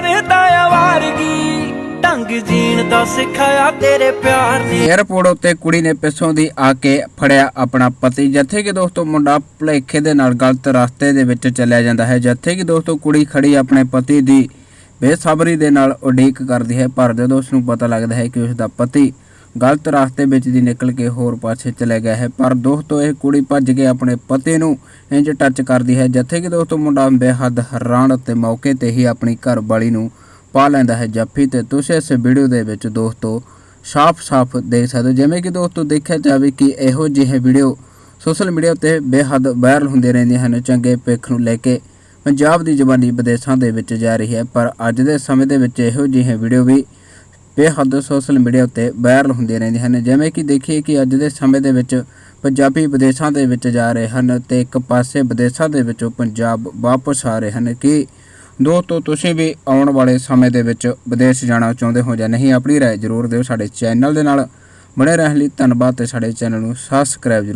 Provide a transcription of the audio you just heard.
ਕਰਦਾ ਆਵਾਰਗੀ ਢੰਗ ਜੀਣ ਦਾ ਸਿਖਾਇਆ ਤੇਰੇ ਪਿਆਰ ਨੇ। ਏਅਰਪੋਰਟ ਉੱਤੇ ਕੁੜੀ ਨੇ ਪਿੱਛੋਂ ਦੀ ਆ ਕੇ ਫੜਿਆ ਆਪਣਾ ਪਤੀ। ਜਿੱਥੇ ਕਿ ਦੋਸਤੋ ਮੁੰਡਾ ਭੁਲੇਖੇ ਦੇ ਨਾਲ ਗਲਤ ਰਸਤੇ ਦੇ ਵਿੱਚ ਚੱਲਿਆ ਜਾਂਦਾ ਹੈ। ਜਿੱਥੇ ਕਿ ਦੋਸਤੋ ਕੁੜੀ ਖੜੀ ਆਪਣੇ ਪਤੀ ਦੀ ਬੇਸਬਰੀ ਦੇ ਨਾਲ ਉਡੀਕ ਕਰਦੀ ਹੈ। ਪਰ ਜਦੋਂ ਉਸ ਨੂੰ ਪਤਾ ਲੱਗਦਾ ਹੈ ਕਿ ਉਸ ਦਾ ਪਤੀ ਗਲਤ ਰਸਤੇ ਵਿੱਚ ਦੀ ਨਿਕਲ ਕੇ ਹੋਰ ਪਾਸੇ ਚਲੇ ਗਿਆ ਹੈ। ਪਰ ਦੋਸਤੋ, ਇਹ ਕੁੜੀ ਭੱਜ ਕੇ ਆਪਣੇ ਪਤੀ ਨੂੰ ਇੰਜ ਟੱਚ ਕਰਦੀ ਹੈ, ਜਿੱਥੇ ਕਿ ਦੋਸਤੋ ਮੁੰਡਾ ਬੇਹੱਦ ਹੈਰਾਨ ਅਤੇ ਮੌਕੇ ਤੇ ਹੀ ਆਪਣੀ ਘਰਵਾਲੀ ਨੂੰ ਪਾ ਲੈਂਦਾ ਹੈ। ਜੱਫੀ ਤੇ ਤੁਸੀਂ ਇਸ ਵੀਡੀਓ ਦੇ ਵਿੱਚ ਦੋਸਤੋ ਸਾਫ਼-ਸਾਫ਼ ਦੇਖ ਸਕਦੇ ਹੋ। ਜਿਵੇਂ ਕਿ ਦੋਸਤੋ ਦੇਖਿਆ ਜਾਵੇ ਕਿ ਇਹੋ ਜਿਹੇ ਵੀਡੀਓ ਸੋਸ਼ਲ ਮੀਡੀਆ ਉੱਤੇ ਬੇਹੱਦ ਵਾਇਰਲ ਹੁੰਦੇ ਰਹਿੰਦੇ ਹਨ। ਚੰਗੇ ਪਿੱਖ ਨੂੰ ਲੈ ਕੇ ਪੰਜਾਬ ਦੀ ਜਵਾਨੀ ਵਿਦੇਸ਼ਾਂ ਦੇ ਵਿੱਚ ਜਾ ਰਹੀ ਹੈ। ਪਰ ਅੱਜ ਦੇ ਸਮੇਂ ਦੇ ਵਿੱਚ ਇਹੋ ਜਿਹੇ ਵੀਡੀਓ ਵੀ ਬੇਹੱਦ ਸੋਸ਼ਲ ਮੀਡੀਆ ਉੱਤੇ ਵਾਇਰਲ ਹੁੰਦੇ ਰਹਿੰਦੇ ਹਨ। ਜਿਵੇਂ ਕਿ ਦੇਖੀਏ ਕਿ ਅੱਜ ਦੇ ਸਮੇਂ ਦੇ ਵਿੱਚ ਪੰਜਾਬੀ ਵਿਦੇਸ਼ਾਂ ਦੇ ਵਿੱਚ ਜਾ ਰਹੇ ਹਨ ਤੇ ਇੱਕ ਪਾਸੇ ਵਿਦੇਸ਼ਾਂ ਦੇ ਵਿੱਚੋਂ ਪੰਜਾਬ ਵਾਪਸ ਆ ਰਹੇ ਹਨ ਕਿ ਦੋਸਤੋ ਤੁਸੀਂ ਵੀ ਆਉਣ ਵਾਲੇ ਸਮੇਂ ਦੇ ਵਿੱਚ ਵਿਦੇਸ਼ ਜਾਣਾ ਚਾਹੁੰਦੇ ਹੋ ਜਾਂ ਨਹੀਂ, ਆਪਣੀ ਰਾਏ ਜ਼ਰੂਰ ਦਿਓ। ਸਾਡੇ ਚੈਨਲ ਦੇ ਨਾਲ ਬਣੇ ਰਹਿਣ ਲਈ ਧੰਨਵਾਦ ਤੇ ਸਾਡੇ ਚੈਨਲ ਨੂੰ ਸਬਸਕ੍ਰਾਈਬ ਜ਼ਰੂਰ